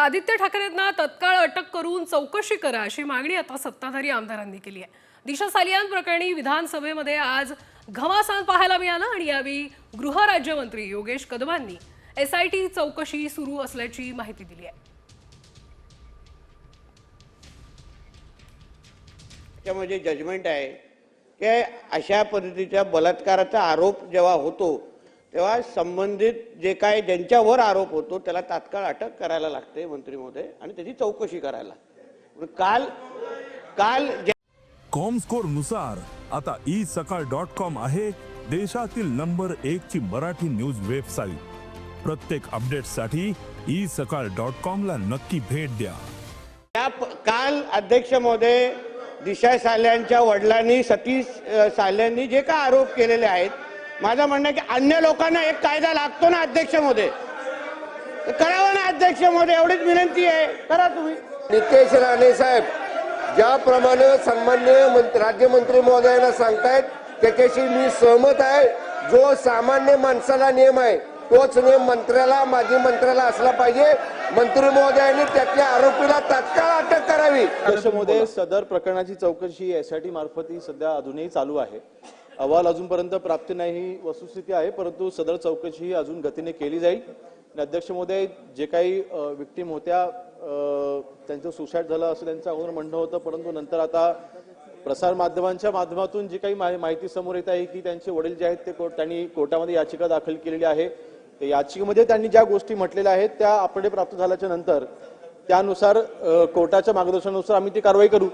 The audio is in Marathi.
आदित्य ठाकरेंना तत्काळ अटक करून चौकशी करा अशी मागणी आता सत्ताधारी आमदारांनी केली आहे. दिशा सालियान प्रकरणी विधानसभेमध्ये आज घमासान पाहायला मिळालं आणि यावेळी गृहराज्यमंत्री योगेश कदमांनी एस आय टी चौकशी सुरू असल्याची माहिती दिली आहे. त्याच्यामध्ये जजमेंट आहे. की अशा पद्धतीच्या बलात्काराचा आरोप जेव्हा होतो तेव्हा संबंधित जे काय ज्यांच्यावर आरोप होतो त्याला तात्काळ अटक करायला लागते मंत्री महोदय आणि त्याची चौकशी करायला. काल काल कॉमस्कोरनुसार आता ई सकाळ डॉट कॉम आहे देशातील नंबर एक ची मराठी न्यूज वेबसाईट प्रत्येक अपडेटसाठी ई सकाळ डॉट कॉम ला नक्की भेट द्या. त्या काल अध्यक्ष महोदय दिशा साल्यांच्या वडिलांनी सतीश साल्यांनी जे काय आरोप केलेले आहेत माझं म्हणणं आहे की अन्य लोकांना एक कायदा लागतो ना अध्यक्ष महोदय तर करावा ना अध्यक्ष महोदय एवढीच विनंती आहे. करा तुम्ही. नितेश राणे साहेब ज्याप्रमाणे सन्मान्य मंत- राज्यमंत्री महोदयांना सांगतायत त्याच्याशी मी सहमत आहे. जो सामान्य माणसाला नियम आहे तोच नियम मंत्र्याला माजी मंत्र्याला असला पाहिजे. मंत्री महोदयांनी त्यातल्या आरोपीला तात्काळ अटक करावी. अध्यक्षमध्ये सदर प्रकरणाची चौकशी एस आय टी मार्फत ही सध्या अजूनही चालू आहे. अहवाल अजूनपर्यंत प्राप्त नाही ही वस्तुस्थिती आहे परंतु सदर चौकशी ही अजून गतीने केली जाईल. आणि अध्यक्ष महोदय जे काही विक्टीम होत्या त्यांचं सुसाईड झालं असं त्यांचं अगोदर म्हणणं होतं परंतु नंतर आता प्रसार माध्यमांच्या माध्यमातून जी काही माहि- माहिती समोर येत आहे की त्यांचे वडील जे आहेत ते कोर्ट त्यांनी कोर्टामध्ये याचिका दाखल केलेली आहे. त्या याचिकेमध्ये त्यांनी ज्या गोष्टी म्हटलेल्या आहेत त्या आपले प्राप्त झाल्याच्यानंतर त्यानुसार कोर्टाच्या मार्गदर्शनानुसार आम्ही ती कारवाई करू.